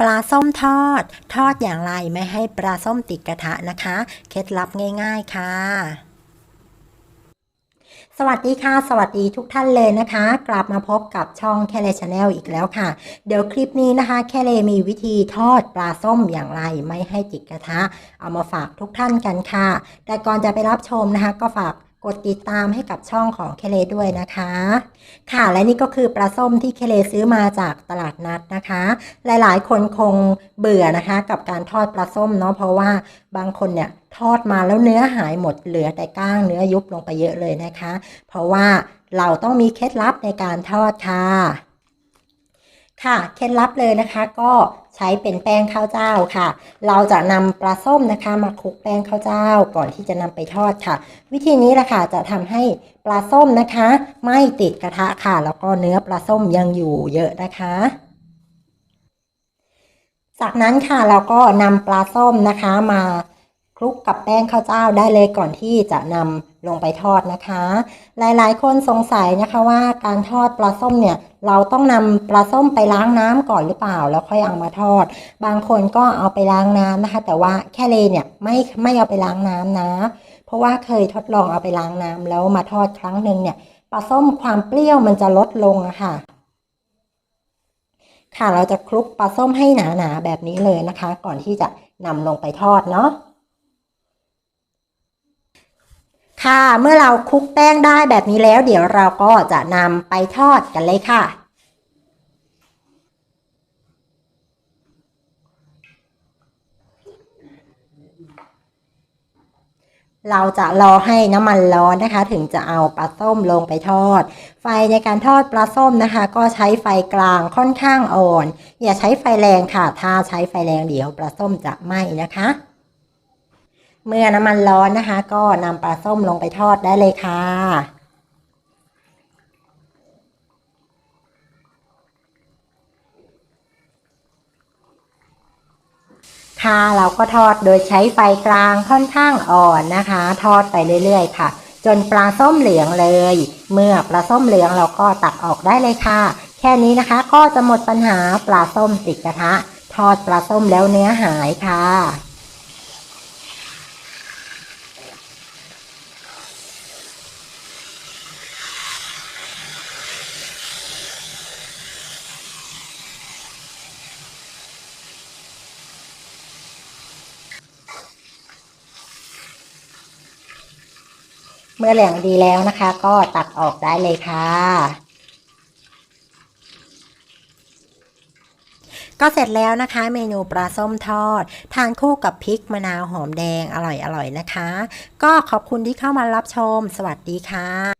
ปลาส้มทอด ทอดอย่างไรไม่ให้ปลาส้มติดกระทะนะคะ เคล็ดลับง่าย ๆ ค่ะ สวัสดีค่ะ สวัสดีทุกท่านเลยนะคะ กลับมาพบกับช่องแคเลชาแนลอีกแล้วค่ะ เดี๋ยวคลิปนี้นะคะแคเลมีวิธีทอดปลาส้มอย่างไรไม่ให้ติดกระทะ เอามาฝากทุกท่านกันค่ะ แต่ก่อนจะไปรับชมนะคะ ก็ฝาก กดติดตามให้กับช่องของเคเลด้วยนะคะ ค่ะและนี่ก็คือปลาส้มที่เคเลซื้อมาจากตลาดนัดนะคะ หลายๆ คนคงเบื่อนะคะ กับการทอดปลาส้มเนาะเพราะว่าบางคนเนี่ยทอดมาแล้วเนื้อหายหมดเหลือแต่ก้างเนื้อยุบลงไปเยอะเลยนะคะ เพราะว่าเราต้องมีเคล็ดลับในการทอดค่ะ ค่ะ เคล็ดลับเลยนะคะ ก็ใช้เป็นแป้งข้าวเจ้าค่ะ เราจะนำปลาส้มนะคะ มาคลุกแป้งข้าวเจ้าก่อนที่จะนำไปทอดค่ะ วิธีนี้แหละค่ะจะทำให้ปลาส้มนะคะ ไม่ติดกระทะค่ะ แล้วก็เนื้อปลาส้มยังอยู่เยอะนะคะจากนั้นค่ะเราก็นำปลาส้มนะคะมาคลุกกับแป้งข้าวเจ้าได้เลยก่อนที่จะนำ ลงไปทอดนะคะ หลายๆ คนสงสัยนะคะว่าการทอดปลาส้มเนี่ย เราต้องนำปลาส้มไปล้างน้ำก่อนหรือเปล่า แล้วค่อยเอามาทอด บางคนก็เอาไปล้างน้ำนะคะ แต่ว่าแค่เลเนี่ยไม่ไม่เอาไปล้างน้ำนะ เพราะว่าเคยทดลองเอาไปล้างน้ำแล้วมาทอดครั้งหนึ่งเนี่ยปลาส้มความเปรี้ยวมันจะลดลงอะค่ะค่ะเราจะคลุกปลาส้มให้หนาๆแบบนี้เลยนะคะ ก่อนที่จะนำลงไปทอดเนาะ ค่ะ เมื่อเราคลุกแป้งได้แบบนี้แล้ว เดี๋ยวเราก็จะนำไปทอดกันเลยค่ะเราจะรอให้น้ำมันร้อนนะคะ ถึงจะเอาปลาส้มลงไปทอด ไฟในการทอดปลาส้มนะคะ ก็ใช้ไฟกลางค่อนข้างอ่อน อย่าใช้ไฟแรงค่ะ ถ้าใช้ไฟแรงเดี๋ยวปลาส้มจะไหม้นะคะ เมื่อน้ำมันร้อนนะคะ ก็นำปลาส้มลงไปทอดได้เลยค่ะ ค่ะเราก็ทอดโดยใช้ไฟกลางค่อนข้างอ่อนนะคะ ทอดไปเรื่อยๆ ค่ะ จนปลาส้มเหลืองเลย เมื่อปลาส้มเหลืองเราก็ตักออกได้เลยค่ะ แค่นี้นะคะก็จะหมดปัญหาปลาส้มติดกระทะ ทอดปลาส้มแล้วเนื้อหายค่ะ เมื่อเหลืองดีแล้วนะคะ ก็ตัดออกได้เลยค่ะก็เสร็จแล้วนะคะ เมนูปลาส้มทอด ทานคู่กับพริกมะนาวหอมแดงอร่อยๆนะคะ ก็ขอบคุณที่เข้ามารับชม สวัสดีค่ะ